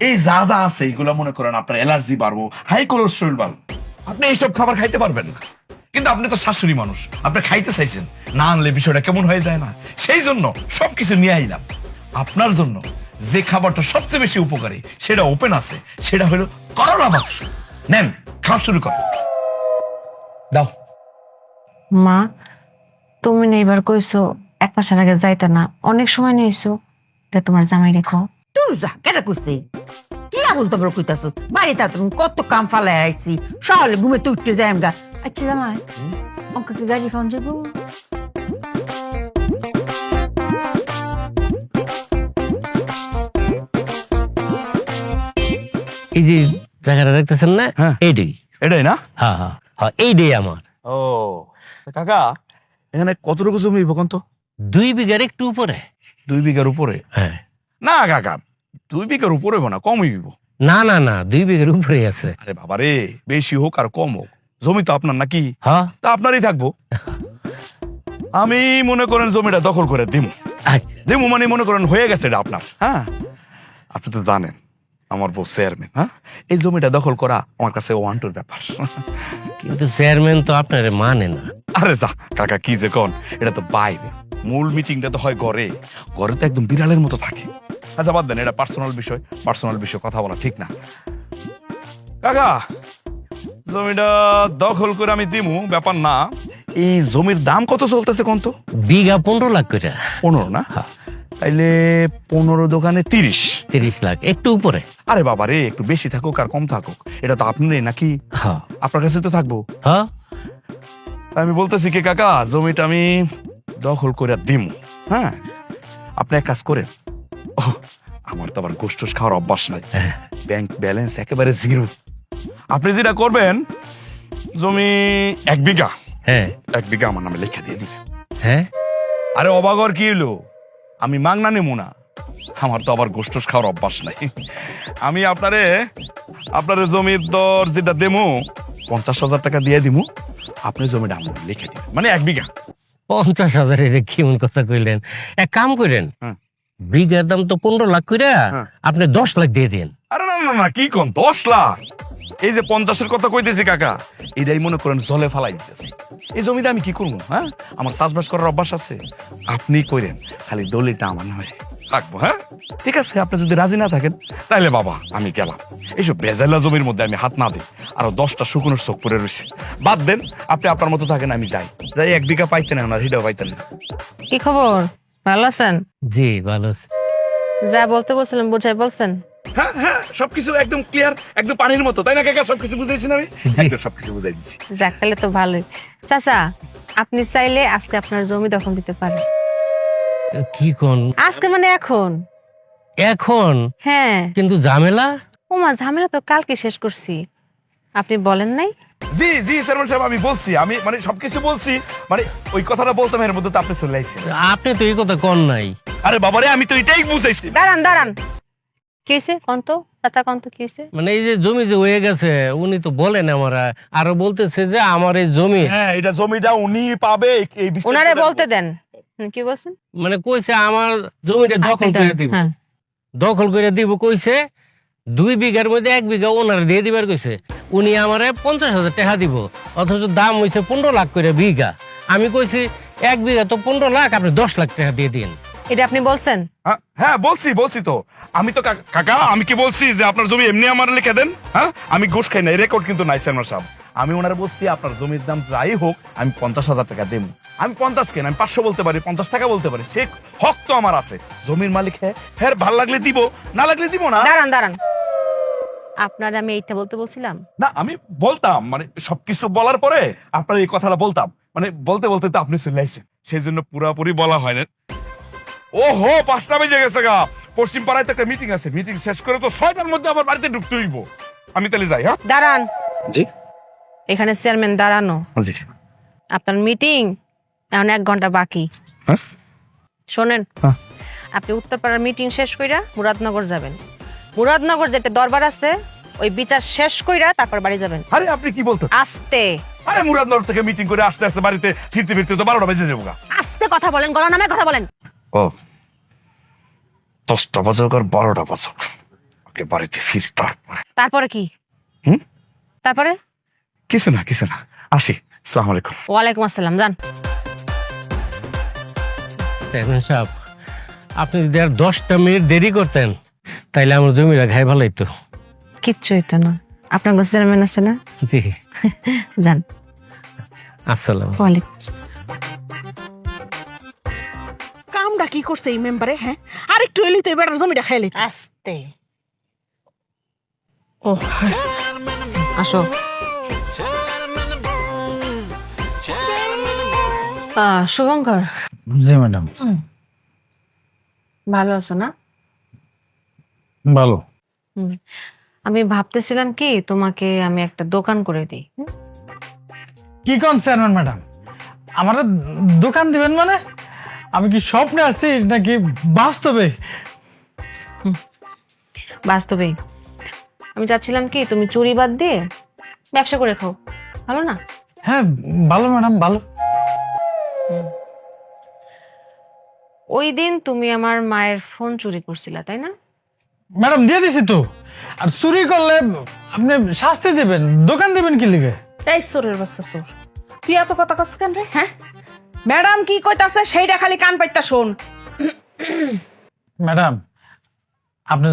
এই যা যা আছে এগুলো মনে করেন আপনার অ্যালার্জি বাড়বো হাই কোলেস্ট্রল বাড়বো। আপনি এইসব খাবার খাইতে পারবেন না। কিন্তু আপনি তো শাশুড়ি মানুষ আপনি খাইতে চাইছেন। না আনলে বিষয়টা কেমন হয়ে যায় না। সেই জন্য সবকিছু নিয়ে আইলাম। আপনার জন্য যে খাবারটা সবচেয়ে বেশি উপকারী সেটা ওপেন আছে সেটা হলো করলা মাছ। নেন খাওয়া শুরু করেন। দাও। মা তুমি না এবার কইছো এক মাসের আগে যাইতে না অনেক সময় নিয়েছো। এটা তোমার জামাই রেখো। তুই যা কেটা কইছে? আবল তবর কইতাছ। বাড়িতে তুমি কত কাম ফালাই আইছি। সকালে ঘুমে তুই উঠতে যাই গা আচ্ছা জামাই অঙ্ক কি গাড়ি ফোন যাব এই যে জায়গাটা দেখতেছেন না? হ্যাঁ। এইটাই এটাই না? হ্যাঁ হ্যাঁ। হ্যাঁ এইটাই আমার। ও কাকা এখানে কতটুকু জমি হইব কোন তো? দুই বিঘার একটু উপরে। দুই বিঘার উপরে? হ্যাঁ। না কাকা দুই বিঘার উপরে হইব না কম হইব। না না না দুই বিঘার উপরে আছে। আরে বাবা রে বেশি হোক আর কম হোক। জমি তো আপনার নাকি? হ্যাঁ। তা আপনারই থাকব। আমি মনে করেন জমিটা দখল করে দিমু। আচ্ছা। দিমু মানে মনে করেন হয়ে গেছে এটা আপনার হ্যাঁ? আপনি তো জানেন আমার বউ চেয়ারম্যান হ্যাঁ? এই জমিটা দখল করা আমার কাছে ওয়ান টুর ব্যাপার। কিন্তু চেয়ারম্যান তো আপনারে মানে না। আরে যা কাকা কি যে কন এটা তো বাইরে। মূল মিটিংটা তো হয় ঘরে। ঘরে তো একদম বিড়ালের মতো থাকে। আচ্ছা বাদ দেন এটা পার্সোনাল বিষয় পার্সোনাল বিষয় কথা বলা ঠিক না। কাকা জমিটা দখল করে আমি দিমু ব্যাপার না। এই জমির দাম কত চলতেছে কোন তো? বিঘা পনেরো লাখ করে। পনেরো না? হ্যাঁ। তাইলে পনেরো দোকানে তিরিশ। তিরিশ লাখ একটু উপরে। আরে বাবা রে একটু বেশি থাকুক আর কম থাকুক। এটা তো আপনি নাকি? হ্যাঁ। আপনার কাছে তো থাকব। হ্যাঁ। আমি বলতেছি কি কাকা জমিটা আমি দখল করে দিমু। হ্যাঁ? আপনি এক কাজ করেন আমার তো আবার গোষ্ঠ খাওয়ার অভ্যাস নাই। ব্যাংক ব্যালেন্স একেবারে জিরো আপনি যেটা করবেন জমি এক বিঘা। হ্যাঁ। এক বিঘা আমার নামে লেখা দিয়ে দিবেন। হ্যাঁ। আরে অবাগর কি হলো? আমি মাংনা নেব না। আমার তো আবার গোষ্ঠ খাওয়ার অভ্যাস নাই। আমি আপনারে আপনার জমির দর যেটা দেমু পঞ্চাশ হাজার টাকা দিয়ে দিমু আপনি জমিটা আমার লিখে দিবেন। মানে এক বিঘা। পঞ্চাশ হাজার এটা কেমন কথা কইলেন? এক কাম করেন। হ্যাঁ। বিঘার দাম তো পনেরো লাখ করে হ্যাঁ। আপনি দশ লাখ দিয়ে দিন। আরে না না না কি কোন? দশ লাখ? এই যে পঞ্চাশের কথা কইতেছি কাকা এটাই মনে করেন জলে ফালাই দিতেছি। এই জমিতে আমি কি করব হ্যাঁ? আমার চাষবাস করার অভ্যাস আছে। আপনি করেন খালি দলিটা আমার নামে রাখব হ্যাঁ? ঠিক আছে আপনি যদি রাজি না থাকেন তাহলে বাবা আমি গেলাম। এইসব বেজাইলা জমির মধ্যে আমি হাত না দিই আরও দশটা শুকনোর চোখ পরে রয়েছে বাদ দেন আপনি আপনার মতো থাকেন আমি যাই। যাই এক বিঘা পাইতেন না হিটাও পাইতেন না। কি খবর? ভালো আছেন? জি ভালো আছে। যা বলতে বলছিলাম বুঝাই বলছেন? হ্যাঁ হ্যাঁ সবকিছু একদম ক্লিয়ার একদম পানির মতো। তাই না কাকা? সবকিছু বুঝাইছি না আমি একদম সবকিছু বুঝাই দিচ্ছি যাক তাহলে তো ভালোই। চাচা আপনি চাইলে আজকে আপনার জমি দখল দিতে পারেন। কি কোন? আজকে মানে এখন? এখন? হ্যাঁ। কিন্তু ঝামেলা? ওমা ঝামেলা তো কালকে শেষ করছি। আপনি বলেন নাই? জি জি সাহেব আমি বলছি আমি মানে সবকিছু বলছি মানে ওই কথাটা বলতাম এর মধ্যে তো আপনি চলে আসছেন আপনি তো এই কথা কন নাই। আরে বাবারে আমি তো এটাই বুঝাইছি। দাঁড়ান দাঁড়ান। কি হয়েছে চাচা কন্ত কি হয়েছে মানে এই যে জমি যে হয়ে গেছে উনি তো বলেন আমরা আরও বলতেছে যে আমার এই জমি। হ্যাঁ এটা জমিটা উনি পাবে এই ওনারে বলতে দেন। কি বলছেন? মানে কইছে আমার জমিটা দখল করে দিব। হ্যাঁ। দখল করে দিব কইছে দুই বিঘার মধ্যে এক বিঘা ওনার দিয়ে দিবার কইছে। উনি আমারে পঞ্চাশ হাজার টাকা দিব অথচ দাম হইছে পনেরো লাখ করে বিঘা। আমি কইছি এক বিঘা তো পনেরো লাখ আপনি দশ লাখ টাকা দিয়ে দিন। এটা আপনি বলছেন? হ্যাঁ, হ্যাঁ বলছি বলছি তো। আমি তো কা- কাকা আমি কি বলছি যে আপনার জমি এমনি আমার লিখে দেন? হ্যাঁ? আমি ঘুষ খাই না রেকর্ড কিন্তু নাই চেয়ারম্যান সাহেব আমি ওনারে বলছি আপনার জমির দাম যাই হোক আমি পঞ্চাশ হাজার টাকা দেব। আমি পঞ্চাশ কেন? আমি পাঁচশো বলতে পারি পঞ্চাশ টাকা বলতে পারি। সে হক তো আমার আছে। জমির মালিক হ্যাঁ হ্যাঁ ভালো লাগলে দিব না লাগলে দিব না। দাঁড়ান দাঁড়ান। আপনার আমি এইটা বলতে বলছিলাম? না আমি বলতাম মানে সবকিছু বলার পরে আপনার এই কথাটা বলতাম। মানে বলতে বলতে তো আপনি চলে আসছেন সেই জন্য পুরাপুরি বলা হয় না। ও হো পাঁচটা বেজে গেছে গা। পশ্চিম পাড়ায় তো একটা মিটিং আছে মিটিং শেষ করে তো ছয়টার মধ্যে আমার বাড়িতে ঢুকতে হইব। আমি তাহলে যাই হ্যাঁ? দাঁড়ান। জি। এখানে চেয়ারম্যান দাঁড়ানো। জি। আপনার মিটিং এখন এক ঘণ্টা বাকি। হ্যাঁ? শোনেন। হ্যাঁ। আপনি উত্তরপাড়ার মিটিং শেষ কইরা মুরাদনগর যাবেন। মুরাদনগর যেটা দরবার আছে ওই বিচার শেষ কইরা তারপর বাড়ি যাবেন। আরে আপনি কি বলতে আস্তে। আরে মুরাদনগর থেকে মিটিং করে আসতে আসতে বাড়িতে ফিরতে ফিরতে তো বারোটা বেজে যাব। আস্তে কথা বলেন গলা নামে কথা বলেন। ও দশটা বাজুক আর বারোটা বাজুক আগে বাড়িতে ফিরি তারপরে। তারপরে কি? হুম? তারপরে? কিছু না কিছু না। আসি সালাম আলাইকুম। ওয়ালাইকুম আসসালাম জান চেয়ারম্যান সাহেব আপনি যদি আর দশটা মিনিট দেরি করতেন তাইলে আমার জমিটা ঘাই ভালো হইতো কিচ্ছু হইতো না। আপনার কাছে চেয়ারম্যান আছে না? জি। জান আসসালাম ওয়ালাইকুম। কামটা কি করছে এই মেম্বারে হ্যাঁ? আরেকটু এলি তো এবার জমিটা খাই খাইলি আস্তে। ও। আসো। আহ, শুভঙ্কর। জি ম্যাডাম। ভালো আছো না? ভালো। হুম। আমি ভাবতেছিলাম কি তোমাকে আমি একটা দোকান করে দিই। হুম? কি কোন চেয়ারম্যান ম্যাডাম? আমার দোকান দিবেন মানে? আমি কি স্বপ্নে আছি নাকি বাস্তবে? বাস্তবে। আমি চাচ্ছিলাম কি তুমি চুরি বাদ দিয়ে ব্যবসা করে খাও। ভালো না? হ্যাঁ ভালো ম্যাডাম ভালো। ওই দিন তুমি আমার মায়ের ফোন চুরি করছিলা তাই না? ম্যাডাম দিয়ে দিছি তো। আর চুরি করলে আপনি শাস্তি দিবেন দোকান দিবেন কি লিগে? এই চোরের বাচ্চা চোর তুই এত কথা কস কেন রে হ্যাঁ? ম্যাডাম কি কইতাছে সেইটা খালি কান পাইতা শোন। ম্যাডাম আপনি